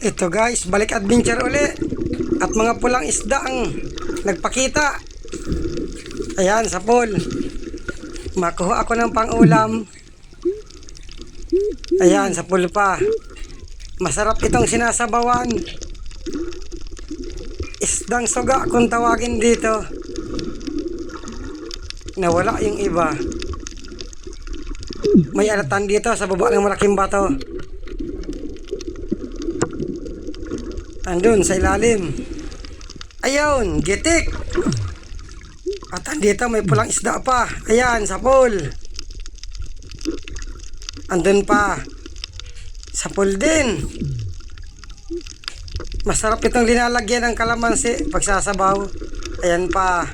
Ito guys, balik adventure uli. At mga pulang isda ang nagpakita. Ayan, sa pool. Makuha ako ng pang-ulam. Ayan, sa pool pa. Masarap itong sinasabawan. Isdang soga kung tawagin dito. Nawala yung iba. May alatan dito sa baba ng malaking bato. Andun sa ilalim. Ayun, gitik. At andito may pulang isda pa. Ayan, sa pool. Andun pa. Sa pool din. Masarap itong linalagyan ng kalamansi pagsasabaw. Ayan pa.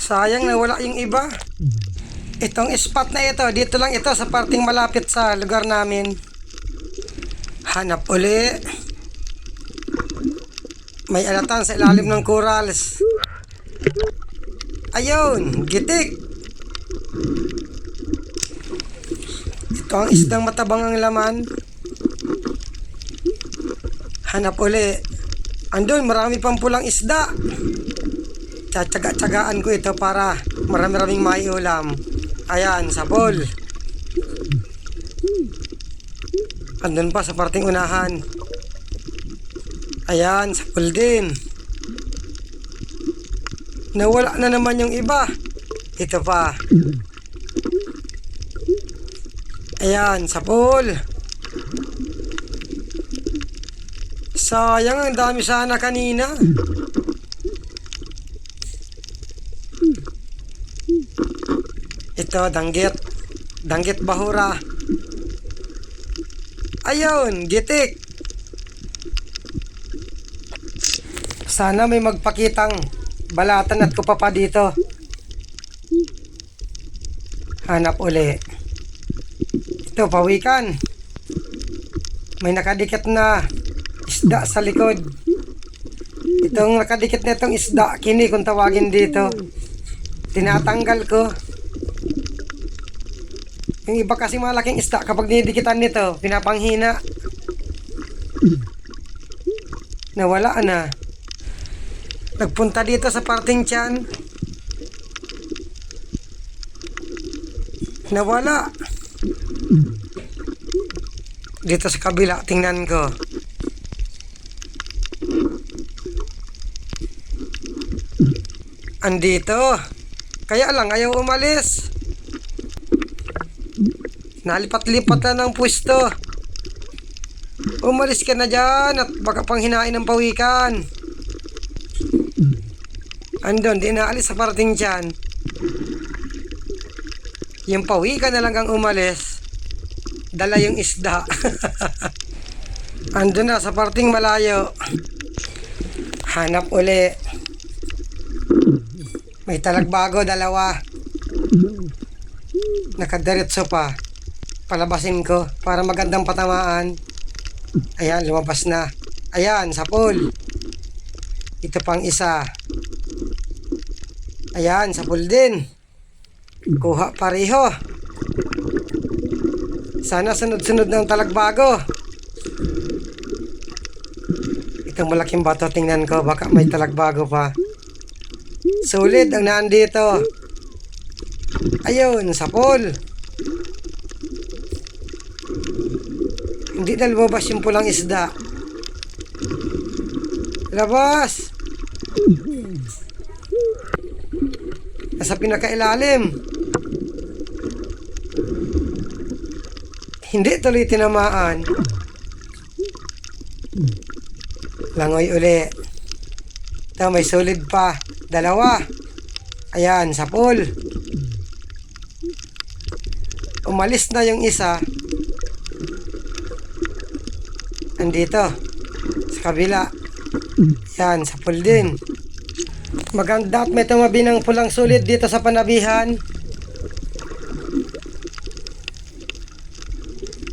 Sayang na wala yung iba. Itong spot na ito, dito lang ito sa parting malapit sa lugar namin. Hanap uli. May alatan sa ilalim ng corals. Ayun, gitik. Ito ang isdang matabang ang laman. Hanap uli. Andun, marami pang pulang isda. Tsatsaga-tsagaan ko ito para marami-raming maiulam. Ayan, sa pool. Andun pa sa parting unahan. Ayan, sa pool din. Nawala na naman yung iba. Ito pa. Ayan, sa pool. Sayang, ang dami sana kanina. Ito, danggit. Danggit bahura. Ayun, gitik. Sana may magpakitang balatan at kupapa dito. Hanap uli. Ito, pawikan. May nakadikit na isda sa likod. Itong nakadikit na itong isda, kini kung tawagin dito. Tinatanggal ko. Yung iba kasi malaking isda, kapag dinidikitan nito, pinapanghina. Nawala na. Nagpunta dito sa parting tiyan. Nawala. Dito sa kabila, tingnan ko. Andito. Kaya lang, ayaw umalis. Nalipat-lipat na ng pwesto. Umalis ka na dyan at baka pang hinain ng pawikan. Andun, di naalis sa parating dyan. Yung pawikan na lang ang umalis. Dala yung isda. Andun na sa parting malayo. Hanap uli. May talagbago, dalawa. Nakadiretso pa. Palabasin ko para magandang patamaan. Ayan, lumabas na. Ayan, sa pool. Ito pang isa. Ayan, sa pool din. Kuha pareho. Sana sunod-sunod ng talagbago. Itong malaking bato, tingnan ko. Baka may talagbago pa. Sulit ang naandito. Ayun, sa pool. Hindi na lumabas yung pulang isda. Labas! Nasa pinakailalim. Hindi tuloy tinamaan. Langoy uli. Ito, may solid pa. Dalawa. Ayan, sa pool. Umalis na yung isa. Andito. Sa kabila. Yan, sa pool din. Maganda at may tumabi ng pulang sulit dito sa panabihan.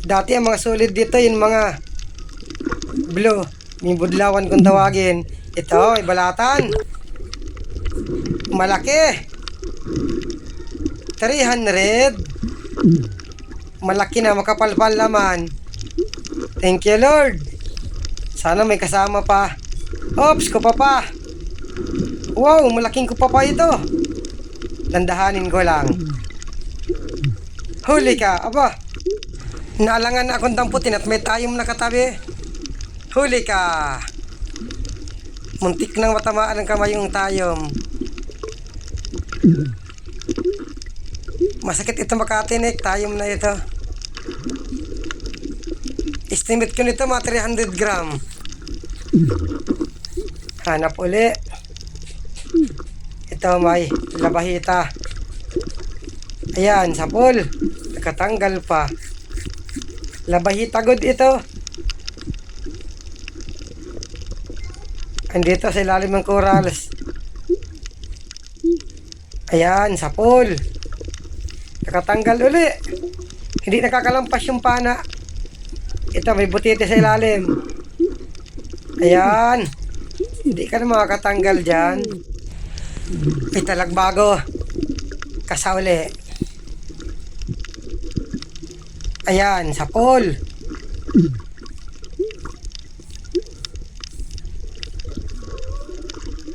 Dati ang mga sulit dito, yung mga blue. May budlawan kung tawagin. Ito, may balatan. Malaki. 300. Malaki na, makapalpal naman. Thank you, Lord. Sana may kasama pa. Ops, ko pa pa. Wow, malaking ko pa pa ito. Landahanin ko lang. Huli ka, aba. Naalangan na akong damputin at may tayong nakatabi. Huli ka. Muntik nang matamaan ang kamay yung tayom. Masakit ito makatinik, tayom na ito. Estimate ko nito mga 300 gram. Hanap uli. Ito may labahita. Ayan, sapol. Nakatanggal pa. Labahita good ito. Andito sa ilalim ng corals. Ayan, sapol. Nakatanggal uli. Hindi nakakalampas yung pana. Ito, may butite sa ilalim. Ayan. Hindi ka na makakatanggal dyan. May talagbago. Kasauli. Ayan, sapol.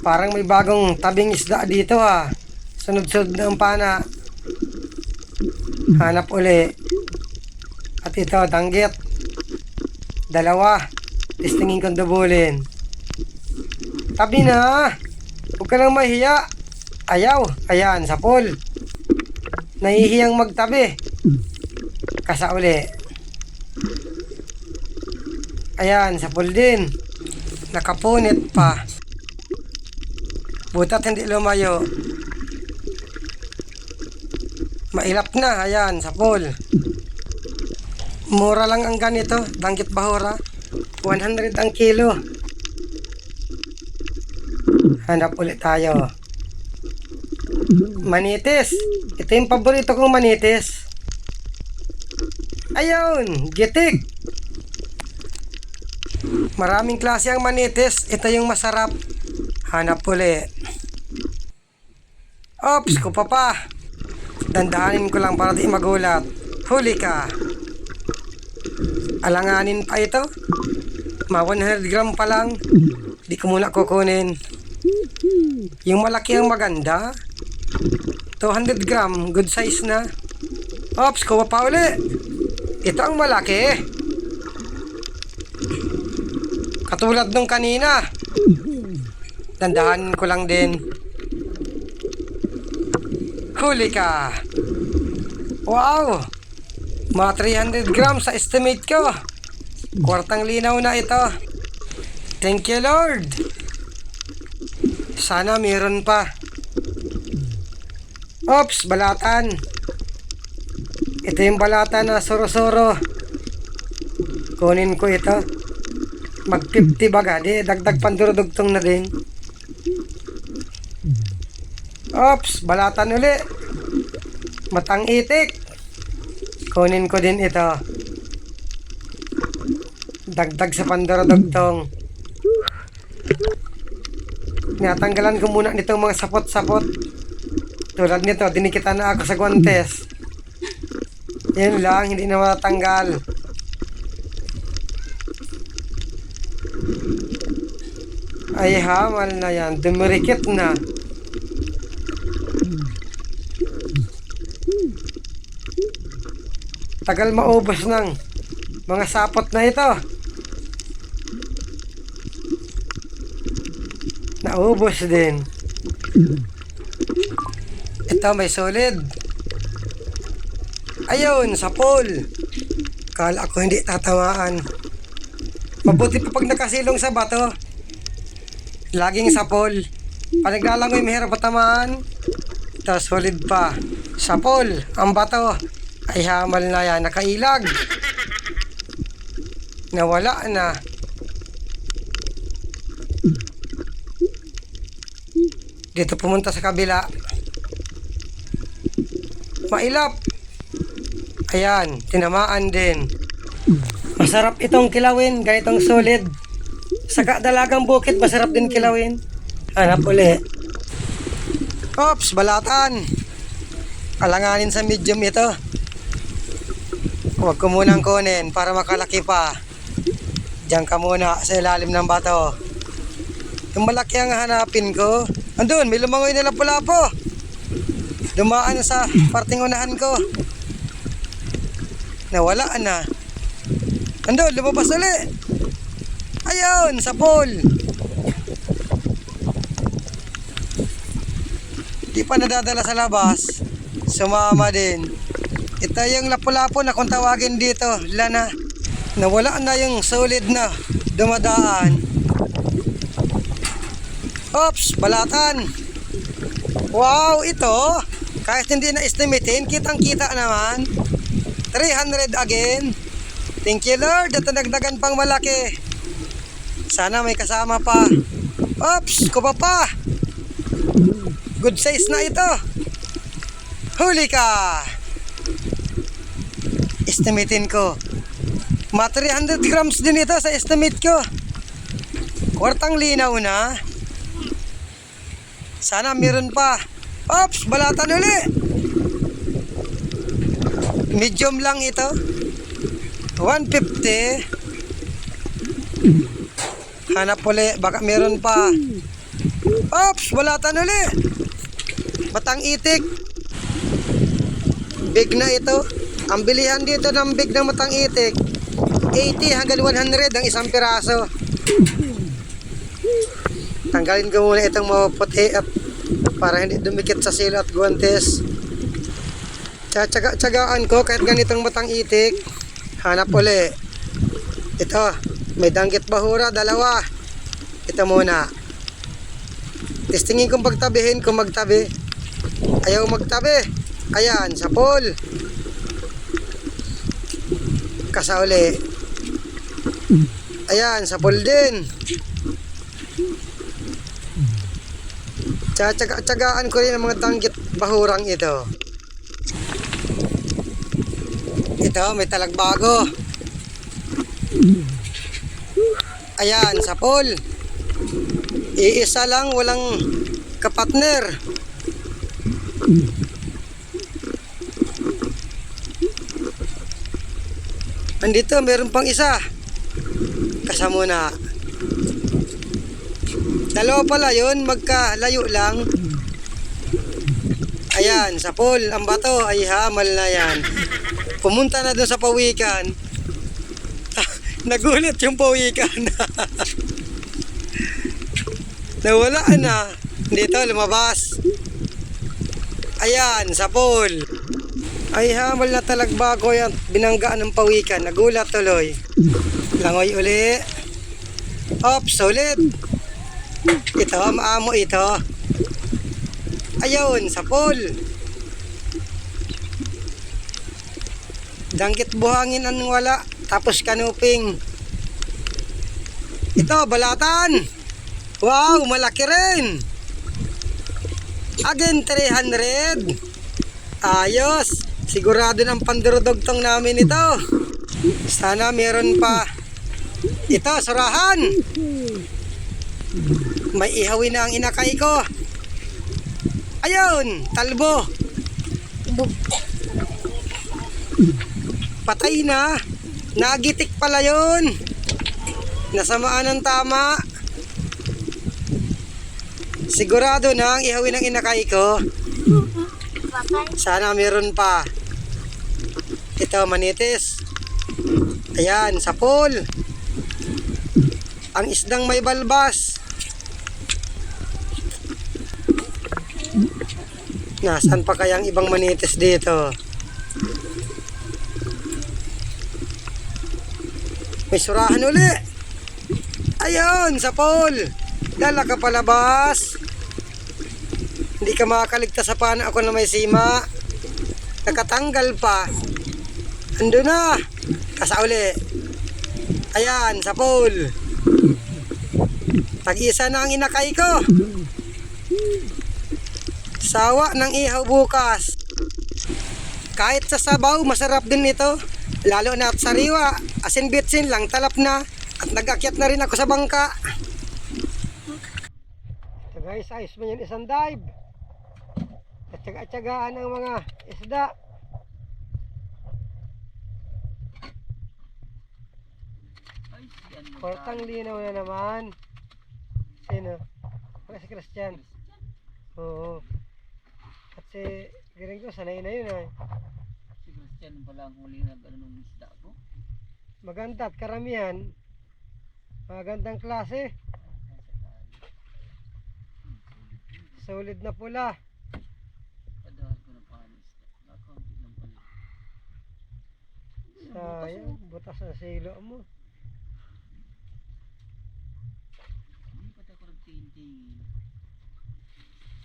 Parang may bagong tabing isda dito ha. Sunod-sunod na ang pana. Hanap uli. At ito, danggit. Dalawa. Testingin kong dubulin. Tabi na. Huwag ka nang mahiya. Ayaw. Ayan, sapol. Nahihiyang magtabi. Kasa uli. Ayan, sapol din. Nakapunit pa. Butat hindi lumayo. Mailap na, ayan, sapol. Mura lang ang ganito, danggit bahura. 100 ang kilo. Hanap ulit tayo. Manitis. Ito yung paborito kong manitis. Ayun, gitik. Maraming klase ang manitis. Ito yung masarap. Hanap uli. Ops, ko pa pa. Dandahanin ko lang para di magulat. Huli ka. Alanganin pa ito. Ma 100 gram pa lang. Di ko muna kukunin. Yung malaki ang maganda. 200 gram, good size na. Ops, kuha pa uli. Ito ang malaki. Katulad nung kanina. Dandahanin ko lang din. Huli ka. Wow! Mga 300 grams sa estimate ko. Kwartang linaw na ito. Thank you, Lord. Sana meron pa. Ops, balatan. Ito yung balatan na soro-soro. Kunin ko ito. Mag 50 baga. Di, dagdag pandurudugtong na din. Ops, balatan uli. Matang itik. Kunin ko din ito. Dagdag sa pandurudugtong. Natanggalan ko muna nitong mga sapot-sapot. Tulad nito, dinikitan na ako sa guantes. Yan lang, hindi na matanggal. Ay hamal na yan, dumurikit na. Tagal maubos ng mga sapot na ito. Naubos din. Ito may solid. Ayun, sa pool. Kala ko hindi tatamaan. Mabuti pa pag nakasilong sa bato. Laging sa pool. Pag naglalangoy, mahirap matamaan. Tapos solid pa. Sa pool, ang bato. Ay hamal na yan, nakailag. Nawala na. Dito pumunta sa kabila. Mailap. Ayan, tinamaan din. Masarap itong kilawin, ganitong solid. Sa dalagang bukit, masarap din kilawin. Hanap uli. Ops, balatan. Alanganin sa medium ito. Huwag ko munang kunin para makalaki pa. Diyan ka muna sa ilalim ng bato. Yung malaki ang hanapin ko. Andun, may lumangoy na lapu-lapo. Dumaan sa parting unahan ko. Nawala na. Andun, lumabas uli. Ayun, sa pool. Di pa nadadala sa labas. Sumama din. Ito yung lapu-lapo na kung tawagin dito, lana. Nawala na yung solid na dumadaan. Oops, balatan. Wow, ito. Kahit hindi na estimatein, kitang-kita naman. 300 again. Thank you Lord, at nagdagan pang malaki. Sana may kasama pa. Oops, kupa pa. Good size na ito. Huli ka. Estimatein ko. Ma 300 grams din ito sa estimate ko. Kwartang linaw na. Sana meron pa. Ops, balatan uli. Medium lang ito. 150. Hanap uli, baka meron pa. Ops, balatan uli. Batang itik. Big na ito. Ang bilihan dito ng big na matang itik, 80 hanggang 100 ang isang piraso. Tanggalin ko muna itong mga puti at para hindi dumikit sa silo at guwantes. Tsatsaga-tsagaan ko kahit ganitong matang itik. Hanap uli. Ito, may danggit bahura, dalawa. Ito muna. Testingin kong pagtabihin kung magtabi. Ayaw magtabi. Ayan, sa pool. Kasauli. Ayan, sa pool din. Tsatsaga-tsagaan ko rin ang mga tanggit bahurang ito. Ito, may talagbago. Ayan, sa pool. Iisa lang, walang kapatner. Andito, meron pang isa. Kasama na. Dalawa pala yun, magkalayo lang. Ayan, sa pool, ang bato ay hamal na yan. Pumunta na doon sa pawikan. Nagulit yung pawikan. Nawala na. Dito, lumabas. Ayan, sa pool. Ay hamal na talagbago yan. Binanggaan ng pawikan. Nagulat tuloy. Langoy uli. Ops, ulit. Ito, maamo ito. Ayun, sa pool. Danggit buhangin ang wala. Tapos kanuping. Ito, balatan. Wow, malaki rin. Again, 300. Ayos. Sigurado ng pandurudugtong namin ito. Sana meron pa. Ito, surahan. May ihawin na ang inakay ko. Ayun, talbo. Patay na. Nagitik pala yun. Nasamaan ng tama. Sigurado na ang ihawin ng inakay ko. Sana meron pa. Ito, manitis. Ayan, sa pool. Ang isdang may balbas. Nasaan pa kayang ibang manitis dito? May surahan uli. Ayun, sa pool. Dala ka palabas. Hindi ka makakaligtas sa paano ako na may sima. Nakatanggal pa. Ando na. Kasauli. Ayan, sa pool. Tag-isa na ang inakay ko. Sawa ng ihaw bukas. Kahit sa sabaw, masarap din ito. Lalo na at sariwa. Asin bitsin lang, talap na. At nag-akyat na rin ako sa bangka. So guys, ayos mo yun isang dive. At tsaga-tsagaan ang mga isda. Kwartang linaw na naman. Sino? Wala si Christian. Oo. At si Giring ko, sanay na yun ay. Si Christian pala ang huli nag ano nung isda ko. Maganda at karamihan. Magandang klase. Solid na pula. Na. Sayang, butas na silo mo. Hindi pa tayo nagtingin-tingin.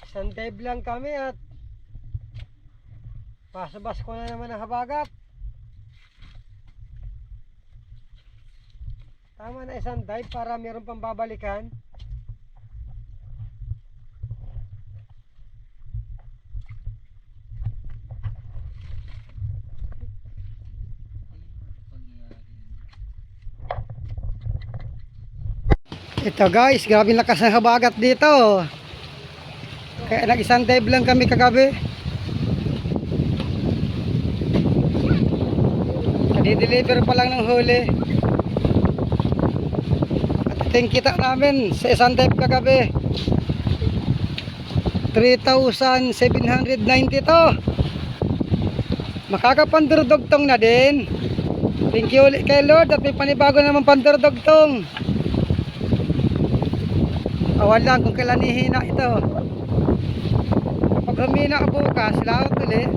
Isang dive lang kami at pasabas ko na naman ang habagat. Tama na isang dive para meron pang babalikan. Ay, ano pangyayari. Ito guys, grabe lakas ng habagat dito. Kaya nag isang dive lang kami kagabi. Kadi-deliver pa lang ng huli. At ito yung kita namin sa isang dive kagabi. 3,790 to. Makakapandurdugtong na din. Thank you ulit kay Lord at may panibago naman pandurdugtong. Awan lang kung kailan ihina ito. Pag humina ka bukas, laot ulit.